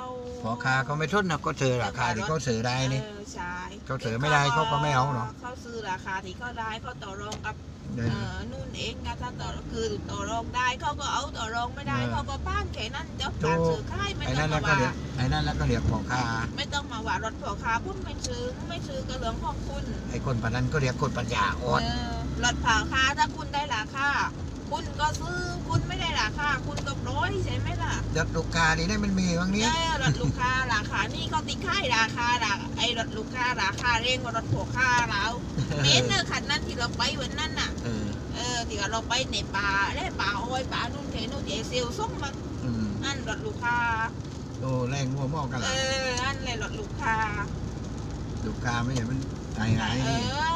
เขาพอคาเขาไม่ทุนนะก็เจอราคาที่เขาซื้อได้นี่ เออใช่เขาซื้อไม่ได้เขาก็ไม่เอาเนอะ เขาซื้อราคาที่เขาได้เขาต่อรองกับเดิเอนอนู่นเองนะถ้าต่อคือต่อรองได้เขาก็เอาต่อรองไม่ได้เออเขาก็ป้านแค่นั้นจบถูการกซื้อขายไม่ไอ้ต้อนั่งนแล้วมาก็ว่าเรียกไอ้นั่นแล้วก็เรียกพอคาไม่ต้องมาว่ารถพ่อค้าพุ่นไม่ซื้อไม่ซื้อก็เรื่องของคุณไอ้คนปานนั้นก็เรียกคนปัญญาอ่อน เออรถพ่อค้าถ้าคุณได้ราคา คุณก็ซื้อคุณไม่ได้ราคาคุณก็ร้อยใช่ไหมล่ะยศลูกค้านี่ได้มันมีบางเอเนี้ยอรถลูกค้าราคานี่เขาติดค่ายราคาราไอ้รถลูกค้าราคาเร่งกว่ารถพ่อค้าเราเมนเนอร์คันนั้นที่เราไปวันนั้นน่ะเออเออที่ว่าเราไปในป่าได้ป่าอ้อยป่านู่นเทนู่นเจเซลส่งมาอืมอันรถลูกค้าโอ้แรงมัวหม้อกันเอละออันเลยรถลูกค้าลูกค้าไม่เห็นมันหายหายเอนี่อ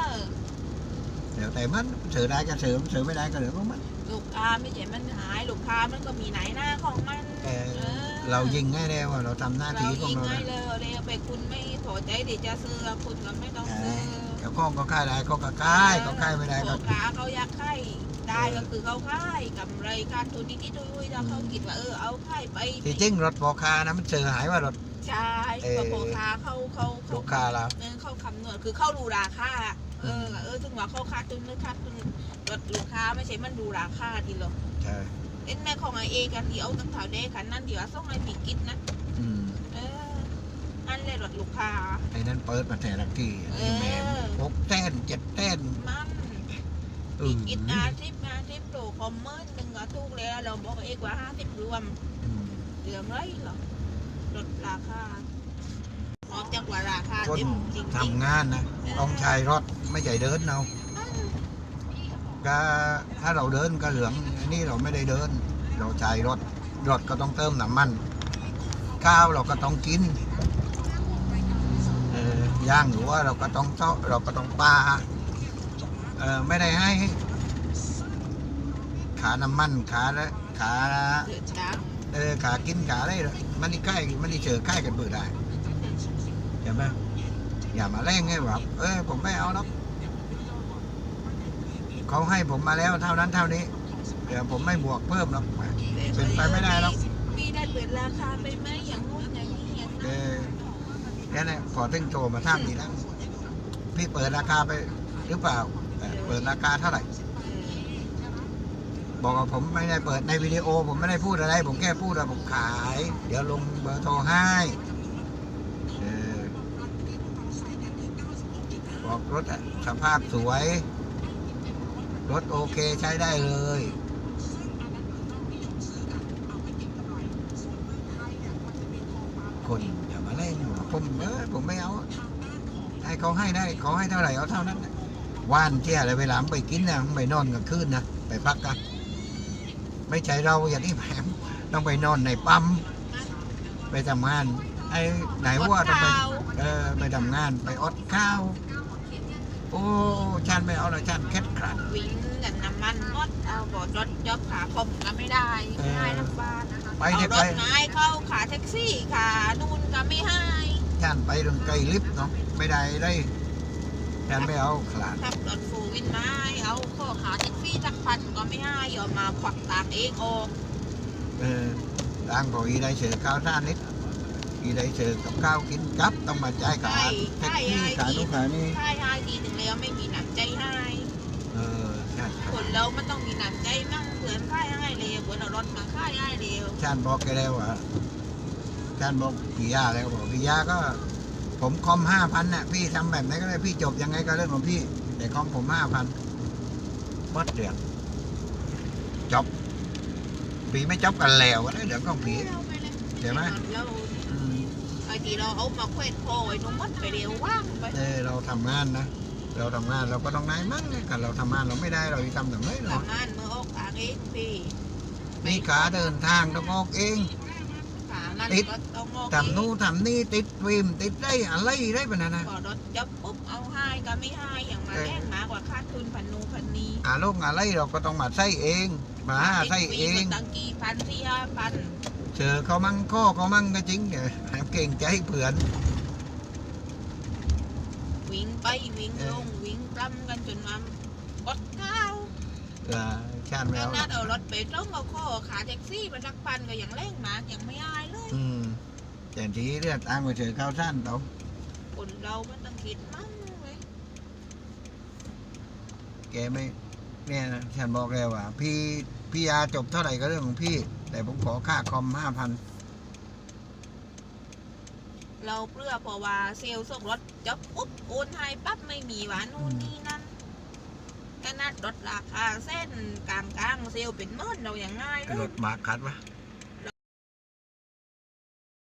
เดี๋ยวแต่มันเสือได้ก็เสือมันเสือไม่ได้ก็เหลือของมัน ลูกค้าไม่ใช่มันหายลูกค้ามันก็มีไหนหน้าของมันแต่ ออเรายิงให้แล้วว่าเราทำหน้าเราที่ของยิงเราให้แล้วเลยเลยไปคุณไม่พอใจที่จะซื้อคุณก็ไม่ต้องซื้อเดี๋ยวข้องก็ค่ายได้เขาก็ค่ายเขาค่ายไม่ได้ก็ ลูกค้าเขาอยากค่ายได้ก็คือเขาค่ายกำไรการทุนนิดๆดุยๆถ้าเขาคิดว่าเออเอาค่ายไปที่จริงรถพอคานะมันเสือหายว่ารถ ใช่เอ่อก็พ่อค้าเขาเขาเขาลูกค้าเรา เออเขาคำนวณคือเขารู้ราคา เออเออถึงว่าเขาคาดทุนหรือคาดทุนรถลูกค้าไม่ใช่มันดูราคาทีหรอกใช่เอ็นแม่ของไอเอกันที่เอาตั้งแถวเดคันนั้นเดี๋ยวส่งไอผีกิจนะอืมเอออันเลยรถลูกค้าไอ้นั้นเปิดมาแต่ละที่ไอ้แหมมเออหกเต้นเจ็ดเต้นมันเอผีอกิจอาทิตย์อาทิตย์โตคอมเมอร์หนึ่งก็ถูกแล้วเราบอกเอกว่าห้าสิบรวมอืมเหลือไรเหรอลดราคาออก จากว่าราคาคนเต็มจริงทำงานนะต้องใช้รถไม่ใช่เดินเอาก็ถ้าเราเดินก็เหลืองอันนี้เราไม่ได้เดิน เราใช้รถรถก็ต้องเติมน้ำมัน ข้าวเราก็ต้องกินเออย่างหรือว่าเราก็ต้องเจาะเราก็ต้องปลาเออไม่ได้ให้ ขาน้ำมันขาและขาๆเหลือจ้า เออขากินขาอะไรหรอกมันนี่ใกล้มันนี่เจอใกล้กันเบื่อได้ ใช่ไหมอย่ามาแร่งให้แบบเออผมไม่เอาหรอกเขาให้ผมมาแล้วเท่านั้นเท่านี้เดี๋ยวผมไม่บวกเพิ่มหรอกเป็นไปไม่ได้หรอกพี่ได้เปิดราคาไปไหมอย่างงู้นอย่างนี้อย่างเอนั้นอเนี่ยนะพอตึงโตมาท่ามดีแล้วพี่เปิดราคาไปหรือเปล่าเออเปิดราคาเท่าไหร่บอกว่าผมไม่ได้เปิดในวิดีโอ ผมไม่ได้พูดอะไร ผมแค่พูดว่าผมขาย เดี๋ยวลงเบอร์โทรให้ เออบอกรถอะสภาพสวย รถโอเคใช้ได้เลยคนอย่ามาเล่นผมเออผมไม่เอาให้เขาให้ได้เขาให้เท่าไหร่เอาเท่านั้นว่านเที่ยอะไรเวลาไปกินนะไปนอนกลางคืนนะไปพักกันไม่ใช่เราอย่างที่แหมต้องไปนอนในปั๊มไปทำงาน ไอ้ไหนว่าต้องไปเออไปทำงานไปอดข้าว โอ้ฉันไม่เอาละฉันแคทครันวิ่งกันน้ำมันหมดเอาบอดรถยอบขาคมก็ไม่ได้เออง่ายลำบากไปเอาเถอะรไปถง่ายเข้าขาแท็กซี่ขานูนก็ไม่ให้ฉันไปตรงไกลลิฟต์เนาะไม่ได้เลยฉันไม่เอาขลาดขับรถฟูวินไม้เอาข้อขาแท็กซี่จักพันก็ไม่ให้ยอมมาควักตังค์เองโออกเออร่างพออีได้เสือข้าวท่านิด อีได้เสือกับข้าวกินกับต้องมาจ่ายขาใช่แท็กใช่ซี่ให้ขาทีนุขานี่ใช่ให้ทีหนึ่งแล้วไม่มีหนักใจให้เออฉันคนเรามันต้องมีหนักใจมั่งเผื่อนค่ายให้เร็วเผื่อนเอารถมาค่ายให้เร็วฉันบอกแกแล้วอะฉันบอกพี่ยาแล้วบอกพี่ยาก็ ผมคอมห้าพันน่ะพี่ทำแบบไหนก็ได้พี่จบยังไงก็เรื่องของพี่ แต่คอมผมห้าพันวัดเดือดจบปีไม่จบกันแล้วก็ได้เดี๋ยวก็ผีเดี๋ยวไหมเราอืม ไอ้ที่เราเอามาเคว้นโพไอ้หนุ่มมดไปเร็วว่างไปเออเราทำงานนะ เราทำงานเราก็ต้องนายมั่งนะกันเราทำงานเราไม่ได้เราจะทำแบบไหนหรอทำงานมือออกทางเองพี่มีขาเดินทางต้องออกเอง ขานั่นติด ก็ต้องออกทำนู่นทำนี่ติดฟิล์มติดได้อะไรได้ปะนั้นนะ พอรถจับปุ๊บเอาให้ก็ไม่ให้อย่างมาแลกมากกว่าค่าทุนพันนูพันนีอาลงอะไรเราก็ต้องมาใส่เอง มาหาใส่เองตังกี่พันสี่ห้าพัน เจอเขามั่งข้อเขามั่งก็จริงเดี๋ยวเก่งใจเผื่อน วิ่งไปวิ่งลงวิ่งปล้ำกันจนมากดข้าวเออชาติไม่ขเอานาดเอารถไปต้องเอาข้อขาแท็กซี่มาสักพันก็ยังแรงมากยังไม่อายเลย อืมแต่ทีเรื่องตังค์ไปเฉยข้าวสั้นเตาคนเรามันต้องคิดมั่งเลยแกไม่ เนี่ยนะฉันบอกแล้วว่า พี่พี่ยาจบเท่าไหร่ก็เรื่องของพี่ แต่ผมขอค่าคอมห้าพันเราเปลือเพราะว่าเซลล์ส่งรถจะปุ๊บโอนให้ปั๊บไม่มีหวานนู่นนี่นั่นขนาดรถราคาเส้นกลางกลางๆเซลล์เป็นหมื่นเราอย่างง่ายเลรย ถมาคัดวะเ